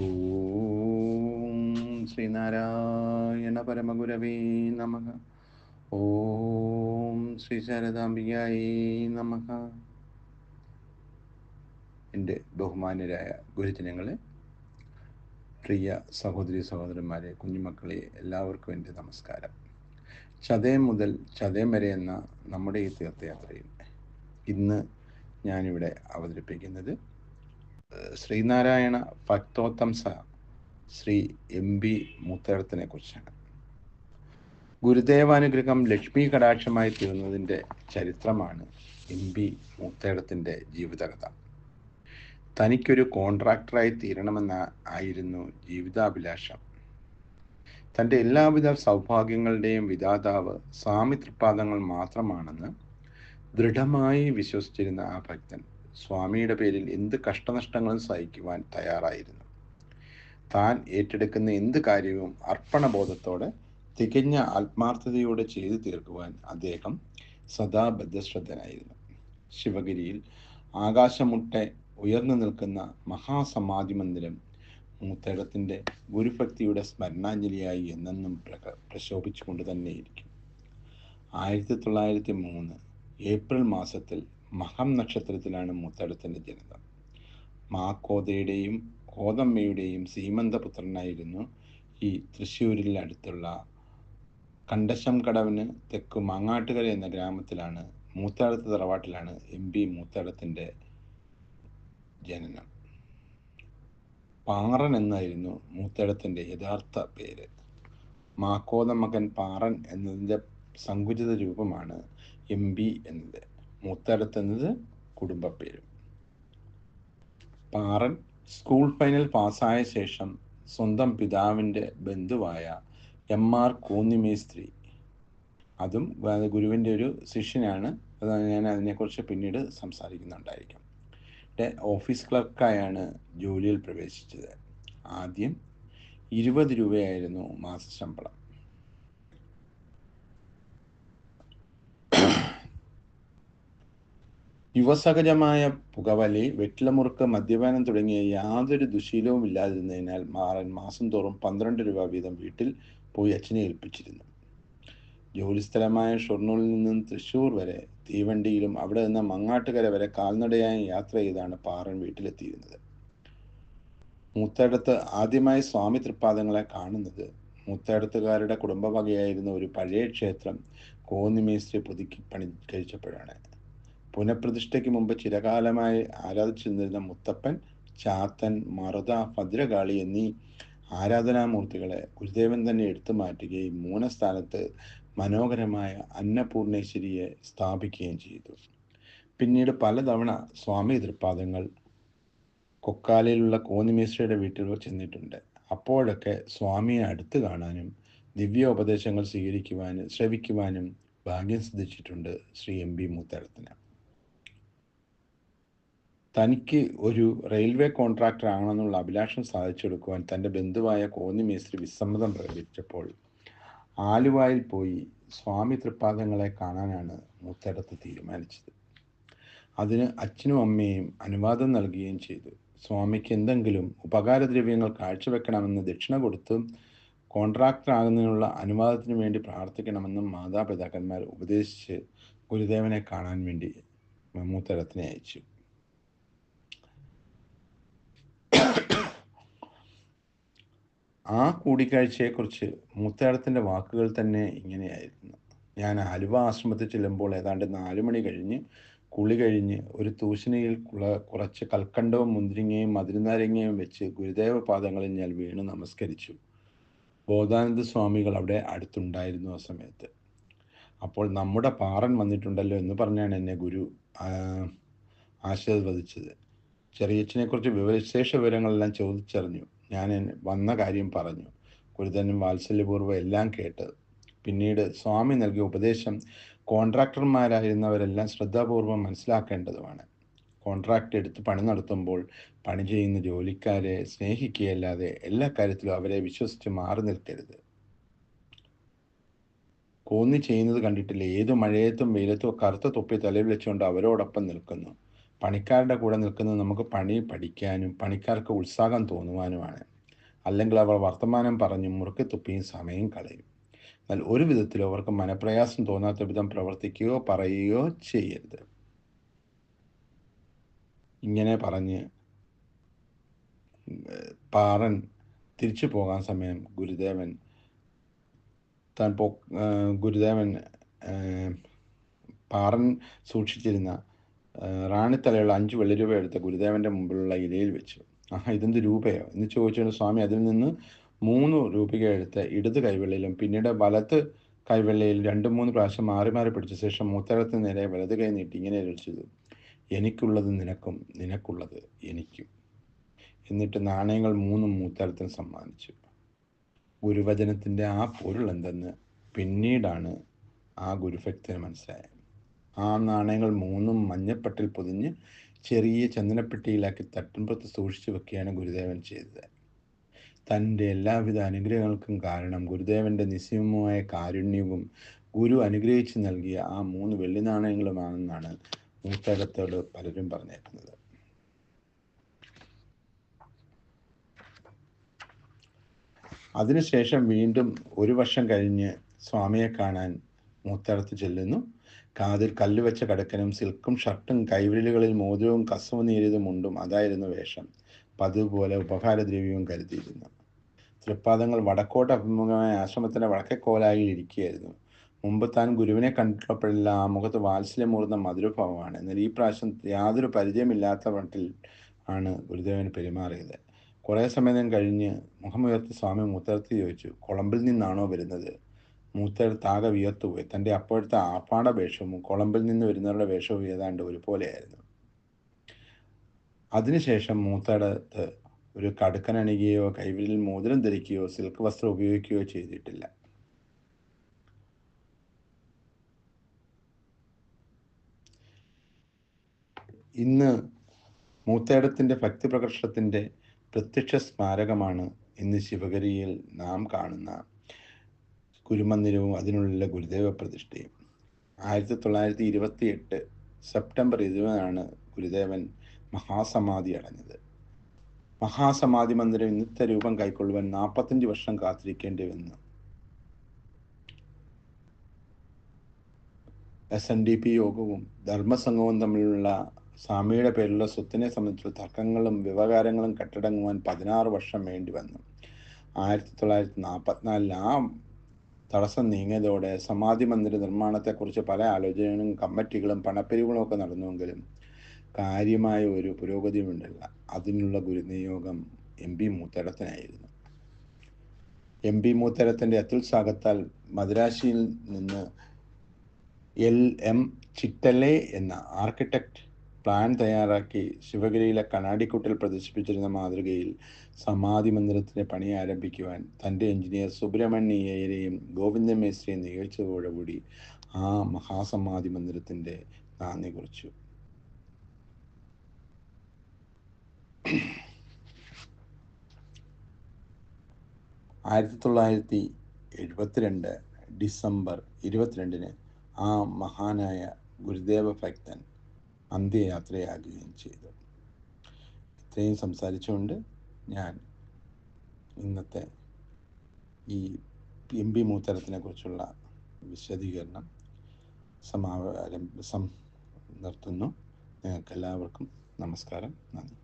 ഓം ശ്രീനാരായണ പരമഗുരവേ നമ. ഓം ശ്രീ ശാരദാംബികായേ നമ. എന്റെ ബഹുമാന്യരായ ഗുരുജനങ്ങളെ പ്രിയ സഹോദരി സഹോദരന്മാരെ കുഞ്ഞുമക്കളെ എല്ലാവർക്കും എന്റെ നമസ്കാരം. ചതയം മുതൽ ചതയം വരെ എന്ന നമ്മുടെ ഈ തീർത്ഥയാത്രയിൽ ഇന്ന് ഞാനിവിടെ അവതരിപ്പിക്കുന്നത് ശ്രീനാരായണ ഭക്തോത്തംസ ശ്രീ എം ബി മൂത്തേടത്തിനെ കുറിച്ചാണ്. ഗുരുദേവാനുഗ്രഹം ലക്ഷ്മി കടാക്ഷമായി തീർന്നതിന്റെ ചരിത്രമാണ് എം ബി മൂത്തേടത്തിന്റെ ജീവിതകഥ. തനിക്കൊരു കോൺട്രാക്ടറായി തീരണമെന്ന ആയിരുന്നു ജീവിതാഭിലാഷം. തന്റെ എല്ലാവിധ സൗഭാഗ്യങ്ങളുടെയും വിധാതാവ് സ്വാമി തൃപ്പാദങ്ങൾ മാത്രമാണെന്ന് ദൃഢമായി വിശ്വസിച്ചിരുന്ന ആ ഭക്തൻ സ്വാമിയുടെ പേരിൽ എന്ത് കഷ്ടനഷ്ടങ്ങളും സഹിക്കുവാൻ തയ്യാറായിരുന്നു. താൻ ഏറ്റെടുക്കുന്ന എന്ത് കാര്യവും അർപ്പണബോധത്തോടെ തികഞ്ഞ ആത്മാർത്ഥതയോടെ ചെയ്തു തീർക്കുവാൻ അദ്ദേഹം സദാ ബദ്ധശ്രദ്ധനായിരുന്നു. ശിവഗിരിയിൽ ആകാശമുട്ടെ ഉയർന്നു നിൽക്കുന്ന മഹാസമാധി മന്ദിരം മൂത്തേടത്തിന്റെ ഗുരുഭക്തിയുടെ സ്മരണാഞ്ജലിയായി എന്നെന്നും പ്രക പ്രശോഭിച്ചുകൊണ്ട് തന്നെയിരിക്കും. ആയിരത്തി തൊള്ളായിരത്തി മൂന്ന് ഏപ്രിൽ മാസത്തിൽ മഹം നക്ഷത്രത്തിലാണ് മുത്തടത്തിന്റെ ജനനം. മാക്കോതയുടെയും കോതമ്മയുടെയും സീമന്തപുത്രനായിരുന്നു ഈ തൃശ്ശൂരിൽ അടുത്തുള്ള കണ്ടശം കടവിന് തെക്ക് മാങ്ങാട്ടുകര എന്ന ഗ്രാമത്തിലാണ് മൂത്താടത്ത് തറവാട്ടിലാണ് എം പി മൂത്താടത്തിന്റെ ജനനം. പാറൻ എന്നായിരുന്നു മൂത്തേടത്തിന്റെ യഥാർത്ഥ പേര്. മാക്കോത മകൻ പാറൻ എന്നതിന്റെ സങ്കുചിത രൂപമാണ് എം ബി എന്നത്. മൂത്തേടത്ത് കുടുംബ കുടുംബപ്പേരും. പാറൻ സ്കൂൾ ഫൈനൽ പാസ്സായ ശേഷം സ്വന്തം പിതാവിന്റെ ബന്ധുവായ എം ആർ കൂന്നിമേസ്ത്രി അതും ഗുരുവിന്റെ ഒരു ശിഷ്യനാണ്. അത് ഞാൻ അതിനെക്കുറിച്ച് പിന്നീട് സംസാരിക്കുന്നുണ്ടായിരിക്കും. ഓഫീസ് ക്ലർക്കായാണ് ജോലിയിൽ പ്രവേശിച്ചത്. ആദ്യം ഇരുപത് രൂപയായിരുന്നു മാസശമ്പളം യുവസഹജമായ പുകവലി വെറ്റിലമുറുക്ക് മദ്യപാനം തുടങ്ങിയ യാതൊരു ദുശീലവും ഇല്ലാതിരുന്നതിനാൽ മാറൻ മാസം തോറും പന്ത്രണ്ട് രൂപ വീതം വീട്ടിൽ പോയി അച്ഛനെ ഏൽപ്പിച്ചിരുന്നു. ജോലിസ്ഥലമായ ഷൊർണൂരിൽ നിന്നും തൃശ്ശൂർ വരെ തീവണ്ടിയിലും അവിടെ നിന്ന് മങ്ങാട്ടുകര വരെ കാൽനടയായി യാത്ര ചെയ്താണ് പാറൻ വീട്ടിലെത്തിയിരുന്നത്. മൂത്തേടത്ത് ആദ്യമായി സ്വാമി തൃപ്പാദങ്ങളെ കാണുന്നത് മൂത്തേടത്തുകാരുടെ കുടുംബവകയായിരുന്ന ഒരു പഴയ ക്ഷേത്രം കോന്നിമേസ്ത്രി പുതുക്കി പണി കഴിച്ചപ്പോഴാണ്. പുനഃപ്രതിഷ്ഠയ്ക്ക് മുമ്പ് ചിരകാലമായി ആരാധിച്ചിരുന്നിരുന്ന മുത്തപ്പൻ ചാത്തൻ മറുത ഭദ്രകാളി എന്നീ ആരാധനാമൂർത്തികളെ ഗുരുദേവൻ തന്നെ എടുത്തു മാറ്റുകയും മൂലസ്ഥാനത്ത് മനോഹരമായ അന്നപൂർണേശ്വരിയെ സ്ഥാപിക്കുകയും ചെയ്തു. പിന്നീട് പലതവണ സ്വാമി തൃപ്പാദങ്ങൾ കൊക്കാലയിലുള്ള കോന്നിമേശ്വരിയുടെ വീട്ടിൽ ചെന്നിട്ടുണ്ട്. അപ്പോഴൊക്കെ സ്വാമിയെ അടുത്ത് കാണാനും ദിവ്യോപദേശങ്ങൾ സ്വീകരിക്കുവാനും ശ്രവിക്കുവാനും ഭാഗ്യം സിദ്ധിച്ചിട്ടുണ്ട് ശ്രീ എം ബി മൂത്തടത്തിന്. തനിക്ക് ഒരു റെയിൽവേ കോൺട്രാക്ടർ ആണെന്നുള്ള അഭിലാഷം സാധിച്ചെടുക്കുവാൻ തന്റെ ബന്ധുവായ കോന്നി മേസ്ത്രി വിസമ്മതം പ്രകടിപ്പിച്ചപ്പോൾ ആലുവായിൽ പോയി സ്വാമി തൃപ്പാദങ്ങളെ കാണാനാണ് മൂത്തേടത്ത് തീരുമാനിച്ചത്. അതിന് അച്ഛനും അമ്മയും അനുവാദം നൽകുകയും ചെയ്തു. സ്വാമിക്ക് എന്തെങ്കിലും ഉപകാരദ്രവ്യങ്ങൾ കാഴ്ചവെക്കണമെന്ന് ദക്ഷിണ കൊടുത്ത് കോൺട്രാക്ടർ ആകുന്നതിനുള്ള അനുവാദത്തിന് വേണ്ടി പ്രാർത്ഥിക്കണമെന്നും മാതാപിതാക്കന്മാർ ഉപദേശിച്ച് ഗുരുദേവനെ കാണാൻ വേണ്ടി മൂത്തടത്തിനെ അയച്ചു. ആ കൂടിക്കാഴ്ചയെക്കുറിച്ച് മൂത്തേടത്തിന്റെ വാക്കുകൾ തന്നെ ഇങ്ങനെയായിരുന്നു. ഞാൻ ആലുവ ആശ്രമത്തിൽ ചെല്ലുമ്പോൾ ഏതാണ്ട് നാലു മണി കഴിഞ്ഞ് കുളി കഴിഞ്ഞ് ഒരു തൂശനിയിൽ കുള കുറച്ച് കൽക്കണ്ടവും മുന്തിരിങ്ങയും മധുരനാരങ്ങയും വെച്ച് ഗുരുദേവ പാദങ്ങളിൽ ഞാൻ വീണ് നമസ്കരിച്ചു. ബോധാനന്ദ സ്വാമികൾ അവിടെ അടുത്തുണ്ടായിരുന്നു ആ സമയത്ത്. അപ്പോൾ നമ്മുടെ പാറൻ വന്നിട്ടുണ്ടല്ലോ എന്ന് പറഞ്ഞാണ് എന്നെ ഗുരു ആശീർവദിച്ചത്. ചെറിയച്ഛനെക്കുറിച്ച് വിവരശേഷ വിവരങ്ങളെല്ലാം ചോദിച്ചറിഞ്ഞു. ഞാൻ വന്ന കാര്യം പറഞ്ഞു. ഗുരുതനും വാത്സല്യപൂർവം എല്ലാം കേട്ടത്. പിന്നീട് സ്വാമി നൽകിയ ഉപദേശം കോൺട്രാക്ടർമാരായിരുന്നവരെല്ലാം ശ്രദ്ധാപൂർവം മനസ്സിലാക്കേണ്ടതുമാണ്. കോൺട്രാക്ട് എടുത്ത് പണി നടത്തുമ്പോൾ പണി ചെയ്യുന്ന ജോലിക്കാരെ സ്നേഹിക്കുകയല്ലാതെ എല്ലാ കാര്യത്തിലും അവരെ വിശ്വസിച്ച് മാറി നിൽക്കരുത് കോന്നി ചെയ്യുന്നത് കണ്ടിട്ടില്ല? ഏത് മഴയത്തും വെയിലത്തും കറുത്ത തൊപ്പി തലയിൽ വെച്ചുകൊണ്ട് അവരോടൊപ്പം നിൽക്കുന്നു. പണിക്കാരുടെ കൂടെ നിൽക്കുന്നത് നമുക്ക് പണി പഠിക്കാനും പണിക്കാർക്ക് ഉത്സാഹം തോന്നുവാനുമാണ്. അല്ലെങ്കിൽ അവർ വർത്തമാനം പറഞ്ഞും മുറുക്കി തുപ്പിയും സമയം കളയും. എന്നാൽ ഒരു വിധത്തിലും അവർക്ക് മനപ്രയാസം തോന്നാത്ത വിധം പ്രവർത്തിക്കുകയോ പറയുകയോ ചെയ്യരുത്. ഇങ്ങനെ പറഞ്ഞ് പാറൻ തിരിച്ചു പോകാൻ സമയം ഗുരുദേവൻ താൻ പോ ഗുരുദേവൻ പാറൻ സൂക്ഷിച്ചിരുന്ന റാണിത്തലയുള്ള അഞ്ച് വെള്ളി രൂപ എടുത്ത ഗുരുദേവന്റെ മുമ്പിലുള്ള ഇലയിൽ വെച്ചു. ആ ഇതെന്ത് രൂപയോ? എന്ന് ചോദിച്ചുകൊണ്ട് സ്വാമി അതിൽ നിന്ന് മൂന്ന് രൂപയ്ക്ക് എടുത്ത് ഇടത് കൈവെള്ളയിലും പിന്നീട് വലത്ത് കൈവെള്ളയിൽ രണ്ട് മൂന്ന് പ്രാവശ്യം മാറി മാറി പിടിച്ച ശേഷം മൂത്തരത്തിന് നേരെ വലത് കൈ നീട്ടി ഇങ്ങനെ വിളിച്ചത് എനിക്കുള്ളത് നിനക്കും നിനക്കുള്ളത് എനിക്കും. എന്നിട്ട് നാണയങ്ങൾ മൂന്നും മൂത്തരത്തിന് സമ്മാനിച്ചു. ഗുരുവചനത്തിന്റെ ആ പൊരുൾ എന്തെന്ന് പിന്നീടാണ് ആ ഗുരുഭക്തന് മനസ്സിലായത്. ആ നാണയങ്ങൾ മൂന്നും മഞ്ഞപ്പട്ടിൽ പൊതിഞ്ഞ് ചെറിയ ചന്ദനപ്പെട്ടിയിലാക്കി തട്ടുമ്പുറത്ത് സൂക്ഷിച്ചു വെക്കുകയാണ് ഗുരുദേവൻ ചെയ്തത്. തന്റെ എല്ലാവിധ അനുഗ്രഹങ്ങൾക്കും കാരണം ഗുരുദേവന്റെ നിസ്സീമമായ കാരുണ്യവും ഗുരു അനുഗ്രഹിച്ച് നൽകിയ ആ മൂന്ന് വെള്ളി നാണയങ്ങളുമാണെന്നാണ് മൂത്തകത്തോട് പലരും പറഞ്ഞേക്കുന്നത്. അതിനുശേഷം വീണ്ടും ഒരു വർഷം കഴിഞ്ഞ് സ്വാമിയെ കാണാൻ മൂത്തടത്ത് ചെല്ലുന്നു. കാതിൽ കല്ലുവെച്ച കടക്കനും സിൽക്കും ഷർട്ടും കൈവിരലുകളിൽ മോതിരവും കസവും നീരിയതും മുണ്ടും അതായിരുന്നു വേഷം. പതിവ് പോലെ ഉപഹാരദ്രവ്യവും കരുതിയിരുന്നു. തൃപ്പാദങ്ങൾ വടക്കോട്ട് അഭിമുഖമായ ആശ്രമത്തിന്റെ വടക്കേ കോലായിൽ ഇരിക്കുകയായിരുന്നു മുമ്പ് താൻ ഗുരുവിനെ കണ്ടിട്ടുള്ളപ്പോഴെല്ലാം ആ മുഖത്ത് വാത്സല്യമൂർന്ന മധുരഭാവമാണ്. എന്നാൽ ഈ പ്രാവശ്യം യാതൊരു പരിചയമില്ലാത്ത മട്ടിൽ ആണ് ഗുരുദേവൻ പെരുമാറിയത്. കുറേ സമയം കഴിഞ്ഞ് മുഖമുയർത്തി സ്വാമി മുത്തർത്തി ചോദിച്ചു കൊളംബിൽ നിന്നാണോ വരുന്നത്? മൂത്തടുത്ത് ആകെ വിയർത്തുപോയി തന്റെ അപ്പോഴത്തെ ആപ്പാട വേഷവും കൊളംബിൽ നിന്ന് വരുന്നവരുടെ വേഷവും ഏതാണ്ട് ഒരുപോലെയായിരുന്നു. അതിനുശേഷം മൂത്തടത്ത് ഒരു കടുക്കൻ അണിയുകയോ കൈവിരലിൽ മോതിരം ധരിക്കുകയോ സിൽക്ക് വസ്ത്രം ഉപയോഗിക്കുകയോ ചെയ്തിട്ടില്ല. ഇന്ന് മൂത്തേടത്തിന്റെ ഭക്തി പ്രകർഷത്തിന്റെ പ്രത്യക്ഷ സ്മാരകമാണ് ഇന്ന് ശിവഗിരിയിൽ നാം കാണുന്ന ഗുരുമന്ദിരവും അതിനുള്ളിലെ ഗുരുദേവ പ്രതിഷ്ഠയും. ആയിരത്തി തൊള്ളായിരത്തി ഇരുപത്തി എട്ട് സെപ്റ്റംബർ ഇരുപതിനാണ് ഗുരുദേവൻ മഹാസമാധി അടഞ്ഞത്. മഹാസമാധി മന്ദിരം ഇന്നത്തെ രൂപം കൈക്കൊള്ളുവാൻ നാൽപ്പത്തഞ്ച് വർഷം കാത്തിരിക്കേണ്ടി വന്നു എസ് എൻ ഡി പി യോഗവും ധർമ്മസംഘവും തമ്മിലുള്ള സ്വാമിയുടെ പേരിലുള്ള സ്വത്തിനെ സംബന്ധിച്ചുള്ള തർക്കങ്ങളും വ്യവഹാരങ്ങളും കെട്ടടങ്ങുവാൻ പതിനാറ് വർഷം വേണ്ടി വന്നു ആയിരത്തി തൊള്ളായിരത്തി നാൽപ്പത്തിനാലിൽ ആ തടസ്സം നീങ്ങിയതോടെ സമാധി മന്ദിര നിർമ്മാണത്തെക്കുറിച്ച് പല ആലോചനകളും കമ്മിറ്റികളും പണപ്പിരിവുകളും ഒക്കെ നടന്നുവെങ്കിലും കാര്യമായ ഒരു പുരോഗതിയുമില്ല. അതിനുള്ള ഗുരുനിയോഗം എം പി മൂത്തരത്തിനായിരുന്നു എം പി മൂത്തരത്തിന്റെ അത്യുത്സാഹത്താൽ മദ്രാശിയിൽ നിന്ന് എൽ എം ചിറ്റലെ എന്ന ആർക്കിടെക്ട് പ്ലാൻ തയ്യാറാക്കി ശിവഗിരിയിലെ കണ്ണാടിക്കുട്ടിൽ പ്രദർശിപ്പിച്ചിരുന്ന മാതൃകയിൽ സമാധി മന്ദിരത്തിന്റെ പണി ആരംഭിക്കുവാൻ തന്റെ എഞ്ചിനീയർ സുബ്രഹ്മണ്യയെയും ഗോവിന്ദ മേസ്ത്രിയെ നിയോഗിച്ചതോടുകൂടി ആ മഹാസമാധി മന്ദിരത്തിന്റെ നാന്ദി കുറിച്ചു. ആയിരത്തി തൊള്ളായിരത്തി എഴുപത്തിരണ്ട് ഡിസംബർ ഇരുപത്തിരണ്ടിന് ആ മഹാനായ ഗുരുദേവ ഭക്തൻ അന്ത്യയാത്രയാകുകയും ചെയ്തു. ഇത്രയും സംസാരിച്ചുകൊണ്ട് ഞാൻ ഇന്നത്തെ ഈ എം പി മൂത്തരത്തിനെ കുറിച്ചുള്ള വിശദീകരണം സമാ സം നിർത്തുന്നു. നിങ്ങൾക്ക് എല്ലാവർക്കും നമസ്കാരം. നന്ദി.